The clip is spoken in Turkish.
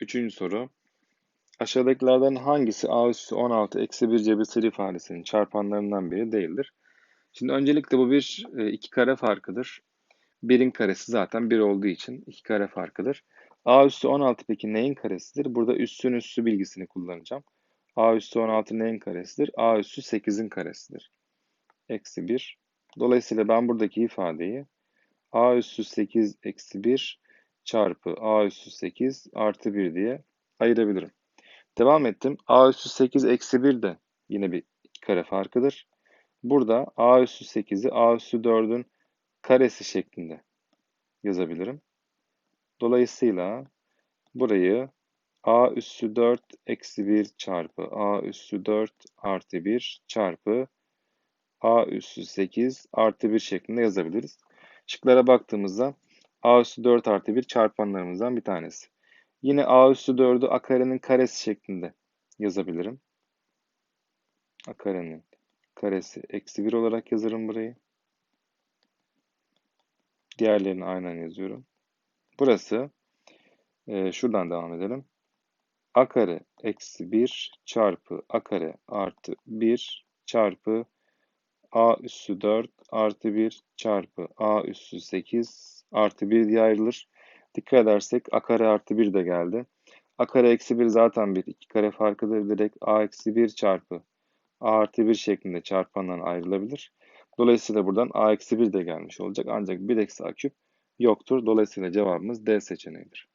Üçüncü soru. Aşağıdakilerden hangisi a üssü 16 eksi 1 cebirsel ifadesinin çarpanlarından biri değildir? Şimdi öncelikle bu bir e, iki kare farkıdır. Birin karesi zaten 1 olduğu için iki kare farkıdır. a üssü 16 peki neyin karesidir? Burada üssün üssü bilgisini kullanacağım. a üssü 16 neyin karesidir? a üssü 8'in karesidir. Eksi 1. Dolayısıyla ben buradaki ifadeyi a üssü 8 eksi 1 çarpı a üssü 8 artı 1 diye ayırabilirim. Devam ettim. a üssü 8 eksi 1 de yine bir kare farkıdır. Burada a üssü 8'i a üssü 4'ün karesi şeklinde yazabilirim. Dolayısıyla burayı a üssü 4 eksi 1 çarpı a üssü 4 artı 1 çarpı a üssü 8 artı 1 şeklinde yazabiliriz. Şıklara baktığımızda a üssü 4 artı 1 çarpanlarımızdan bir tanesi. Yine a üssü 4'ü a karenin karesi şeklinde yazabilirim. a karenin karesi eksi 1 olarak yazarım burayı. Diğerlerini aynen yazıyorum. Burası e, şuradan devam edelim. a kare eksi 1 çarpı a kare artı 1 çarpı a üssü 4 artı 1 çarpı a üssü 8 artı 1 diye ayrılır. Dikkat edersek a kare artı 1 de geldi. a kare eksi 1 zaten bir iki kare farkıdır. Direkt a eksi 1 çarpı a artı 1 şeklinde çarpandan ayrılabilir. Dolayısıyla buradan a eksi 1 de gelmiş olacak. Ancak 1 eksi a küp yoktur. Dolayısıyla cevabımız D seçeneğidir.